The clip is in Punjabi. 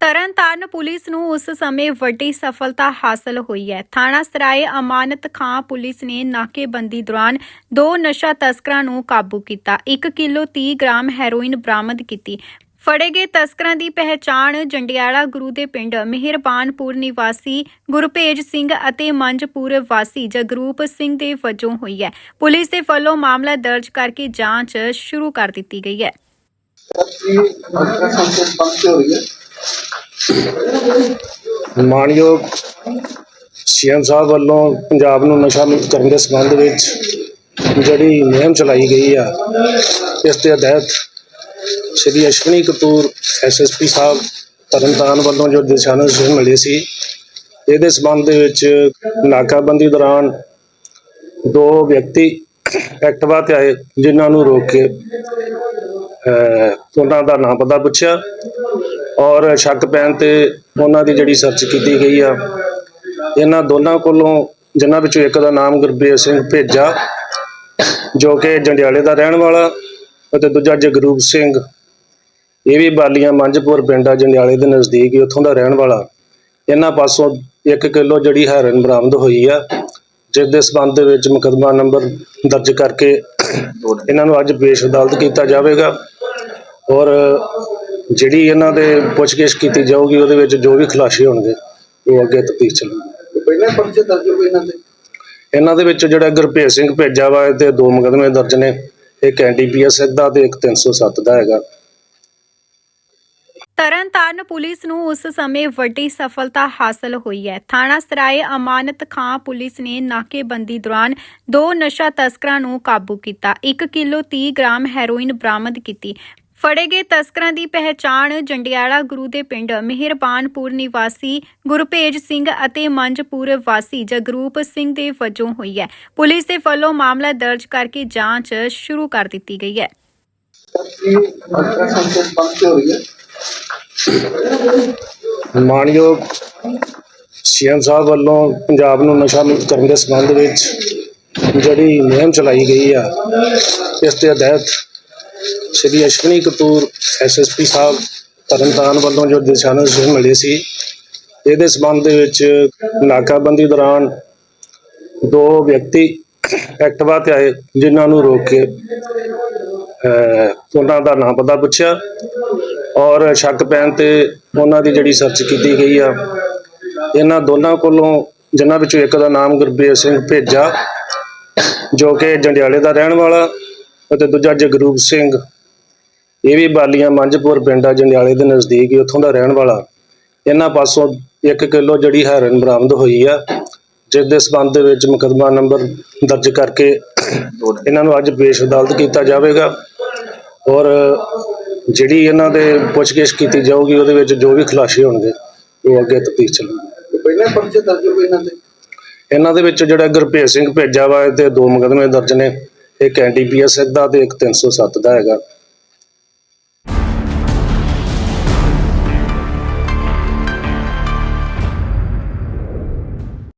ਤਰਨਤਾਰਨ ਪੁਲਿਸ ਨੂੰ ਉਸ ਸਮੇਂ ਵੱਡੀ ਸਫਲਤਾ ਹਾਸਲ ਹੋਈ ਹੈ। ਥਾਣਾ ਸਰਾਏ ਅਮਾਨਤ ਖਾਂ ਪੁਲਿਸ ਨੇ ਨਾਕੇਬੰਦੀ ਦੌਰਾਨ ਦੋ ਨਸ਼ਾ ਤਸਕਰਾਂ ਨੂੰ ਕਾਬੂ ਕੀਤਾ। 1 ਕਿਲੋ 30 ਗ੍ਰਾਮ ਹੈਰੋਇਨ ਬਰਾਮਦ ਕੀਤੀ। ਫੜੇ ਗਏ ਤਸਕਰਾਂ ਦੀ ਪਹਿਚਾਣ ਜੰਡਿਆਲਾ ਗੁਰੂ ਦੇ ਪਿੰਡ ਮਿਹਰਬਾਨਪੁਰ ਨਿਵਾਸੀ ਗੁਰਪੇਜ ਸਿੰਘ ਅਤੇ ਮੰਜਪੁਰ ਵਾਸੀ ਜਗਰੂਪ ਸਿੰਘ ਦੇ ਵਜੋਂ ਹੋਈ ਹੈ। ਪੁਲਿਸ ਦੇ ਵੱਲੋਂ ਮਾਮਲਾ ਦਰਜ ਕਰਕੇ ਜਾਂਚ ਸ਼ੁਰੂ ਕਰ ਦਿੱਤੀ ਗਈ ਹੈ। ਮਾਨਯੋਗ ਸੀਐਮ ਸਾਹਿਬ ਵੱਲੋਂ ਪੰਜਾਬ ਨੂੰ ਨਸ਼ਾ ਮੁਕਤ ਕਰਨ ਦੇ ਸੰਬੰਧ ਵਿੱਚ ਜਿਹੜੀ ਮੁਹਿੰਮ ਚਲਾਈ ਗਈ ਆ ਇਸ ਦੇ ਤਹਿਤ ਸ਼੍ਰੀ ਅਸ਼ਵਨੀ ਕਪੂਰ ਐਸਐਸਪੀ ਸਾਹਿਬ ਤਰਨਤਾਰਨ ਵੱਲੋਂ ਜੋ ਦਿਸ਼ਾ ਨਿਰਦੇਸ਼ ਮਿਲੇ ਸੀ ਇਹਦੇ ਸੰਬੰਧ ਦੇ ਵਿੱਚ ਨਾਕਾਬੰਦੀ ਦੌਰਾਨ ਦੋ ਵਿਅਕਤੀ ਐਕਟਿਵਾ ਤੇ ਆਏ ਜਿਨ੍ਹਾਂ ਨੂੰ ਰੋਕ ਕੇ ਅਹ, ਉਹਨਾਂ ਦਾ ਨਾਂ ਪਤਾ ਪੁੱਛਿਆ ਔਰ ਸ਼ੱਕ ਪੈਣ ਤੇ ਉਹਨਾਂ ਦੀ ਜਿਹੜੀ ਸਰਚ ਕੀਤੀ ਗਈ ਆ, ਇਹਨਾਂ ਦੋਨਾਂ ਕੋਲੋਂ ਜਿਨ੍ਹਾਂ ਵਿੱਚੋਂ ਇੱਕ ਦਾ ਨਾਮ ਗੁਰਬੀਰ ਸਿੰਘ ਭੇਜਾ ਜੋ ਕਿ ਜੰਡਿਆਲੇ ਦਾ ਰਹਿਣ ਵਾਲਾ ਅਤੇ ਦੂਜਾ ਜਗਰੂਪ ਸਿੰਘ। ਇਹ ਵੀ ਬਾਲੀਆਂ ਮੰਝਪੁਰ ਪਿੰਡ ਆ, ਜੰਡਿਆਲੇ ਦੇ ਨਜ਼ਦੀਕ ਹੀ ਉੱਥੋਂ ਦਾ ਰਹਿਣ ਵਾਲਾ। ਇਹਨਾਂ ਪਾਸੋਂ 1 ਕਿਲੋ ਜਿਹੜੀ ਹੈਰਨ ਬਰਾਮਦ ਹੋਈ ਆ, ਜਿਸ ਦੇ ਸਬੰਧ ਦੇ ਵਿੱਚ ਮੁਕੱਦਮਾ ਨੰਬਰ ਦਰਜ ਕਰਕੇ ਇਹਨਾਂ ਨੂੰ ਅੱਜ ਪੇਸ਼ ਅਦਾਲਤ ਕੀਤਾ ਜਾਵੇਗਾ। ਔਰ ਜਿਹੜੀ ਇਹਨਾਂ ਦੇ ਪੁੱਛਗਿੱਛ ਕੀਤੀ ਜਾਊਗੀ ਉਹਦੇ ਵਿੱਚ ਜੋ ਵੀ ਖੁਲਾਸੇ ਹੋਣਗੇ ਉਹ ਅੱਗੇ ਤਫਤੀਸ਼ ਚੱਲੂਗੀ। ਤੇ ਪਹਿਲੇ ਪਰਚੇ ਦਰਜ ਹੋਏ ਇਹਨਾਂ ਦੇ? ਇਹਨਾਂ ਦੇ ਵਿੱਚ ਜਿਹੜਾ ਗੁਰਭੇਜ ਸਿੰਘ ਭੇਜਾ ਵਾ ਤੇ ਦੋ ਮੁਕੱਦਮੇ ਦਰਜ ਨੇ। ਇੱਕ ਐਨਡੀਪੀਐਸ ਦਾ ਤੇ ਇੱਕ 307 ਦਾ ਹੈਗਾ। ਤਰਨਤਾਰਨ ਪੁਲਿਸ ਨੂੰ ਉਸ ਸਮੇਂ ਵੱਡੀ ਸਫਲਤਾ ਹਾਸਲ ਹੋਈ ਹੈ। ਥਾਣਾ ਸਰਾਏ ਅਮਾਨਤ ਖਾਂ ਪੁਲਿਸ ਨੇ ਨਾਕੇਬੰਦੀ ਦੌਰਾਨ ਦੋ ਨਸ਼ਾ ਤਸਕਰਾਂ ਨੂੰ ਕਾਬੂ ਕੀਤਾ। 1 ਕਿਲੋ 30 ਗ੍ਰਾਮ ਹੈਰੋਇਨ ਬਰਾਮਦ ਕੀਤੀ। ਫੜੇ ਗਏ ਤਸਕਰਾਂ ਦੀ ਪਹਿਚਾਣ ਜੰਡਿਆਲਾ ਗੁਰੂ ਦੇ ਪਿੰਡ ਮਿਹਰਬਾਨਪੁਰ ਨਿਵਾਸੀ ਗੁਰਪੇਜ ਸਿੰਘ ਅਤੇ ਮੰਜਪੁਰ ਵਾਸੀ ਜਗਰੂਪ ਸਿੰਘ ਦੇ ਵਜੋਂ ਹੋਈ ਹੈ। ਪੁਲਿਸ ਦੇ ਵੱਲੋਂ ਮਾਮਲਾ ਦਰਜ ਕਰਕੇ ਜਾਂਚ ਸ਼ੁਰੂ ਕਰ ਦਿੱਤੀ ਗਈ ਹੈ। ਮਾਨਯੋਗ ਸੀਐਮ ਸਾਹਿਬ ਵੱਲੋਂ ਪੰਜਾਬ ਨੂੰ ਨਸ਼ਾ ਮੁਕਤ ਕਰਨ ਦੇ ਸੰਬੰਧ ਵਿੱਚ ਜਿਹੜੀ ਮੁਹਿੰਮ ਚਲਾਈ ਗਈ ਆ, ਇਸ ਦੇ ਅਧਿਐਤ ਸ਼੍ਰੀ ਅਸ਼ਵਨੀ ਕਪੂਰ ਐਸਐਸਪੀ ਸਾਹਿਬ ਤਰਨਤਾਰਨ ਵੱਲੋਂ ਜੋ ਦਿਸ਼ਾ ਨਿਰਦੇਸ਼ ਮਿਲੇ ਸੀ ਇਹਦੇ ਸੰਬੰਧ ਦੇ ਵਿੱਚ ਨਾਕਾਬੰਦੀ ਦੌਰਾਨ ਦੋ ਵਿਅਕਤੀ ਐਕਟਿਵਾ ਤੇ ਆਏ ਜਿਨ੍ਹਾਂ ਨੂੰ ਰੋਕ ਕੇ ਅਹ, ਉਹਨਾਂ ਦਾ ਨਾਮ ਪਤਾ ਪੁੱਛਿਆ ਔਰ ਸ਼ੱਕ ਪੈਣ ਤੇ ਉਹਨਾਂ ਦੀ ਜਿਹੜੀ ਸਰਚ ਕੀਤੀ ਗਈ ਆ ਇਹਨਾਂ ਦੋਨਾਂ ਕੋਲੋਂ ਜਿਨ੍ਹਾਂ ਵਿੱਚੋਂ ਇੱਕ ਦਾ ਨਾਮ ਗੁਰਬੀਰ ਸਿੰਘ ਭੇਜਾ ਜੋ ਕਿ ਜੰਡਿਆਲੇ ਦਾ ਰਹਿਣ ਵਾਲਾ ਅਤੇ ਦੂਜਾ ਜਗਰੂਪ ਸਿੰਘ। ਇਹ ਵੀ ਬਾਲੀਆਂ ਮੰਝਪੁਰ ਪਿੰਡ ਆ ਜੰਡਿਆਲੇ ਦੇ ਨਜ਼ਦੀਕ ਹੀ ਉੱਥੋਂ ਦਾ ਰਹਿਣ ਵਾਲਾ। ਇਹਨਾਂ ਪਾਸੋਂ 1 ਕਿਲੋ ਜਿਹੜੀ ਹੈਰਨ ਬਰਾਮਦ ਹੋਈ ਆ ਜਿਸ ਦੇ ਸਬੰਧ ਦੇ ਵਿੱਚ ਮੁਕੱਦਮਾ ਨੰਬਰ ਦਰਜ ਕਰਕੇ ਇਹਨਾਂ ਨੂੰ ਅੱਜ ਪੇਸ਼ ਅਦਾਲਤ ਕੀਤਾ ਜਾਵੇਗਾ। ਔਰ ਜਿਹੜੀ ਇਹਨਾਂ ਦੇ ਪੁੱਛਗਿੱਛ ਕੀਤੀ ਜਾਊਗੀ ਉਹਦੇ ਵਿੱਚ ਜੋ ਵੀ ਖੁਲਾਸੇ ਹੋਣਗੇ ਉਹ ਅੱਗੇ ਤਫਤੀਸ਼ ਚੱਲੂਗੀ। ਤੇ ਪਹਿਲੇ ਪਰਚੇ ਦਰਜ ਹੋਏ ਇਹਨਾਂ ਦੇ? ਇਹਨਾਂ ਦੇ ਵਿੱਚ ਜਿਹੜਾ ਗੁਰਭੇਜ ਸਿੰਘ ਭੇਜਾ ਵਾ ਤੇ ਦੋ ਮੁਕੱਦਮੇ ਦਰਜ ਨੇ। ਇੱਕ ਐਨਡੀਪੀਐਸ ਦਾ ਤੇ ਇੱਕ 307 ਦਾ ਹੈਗਾ।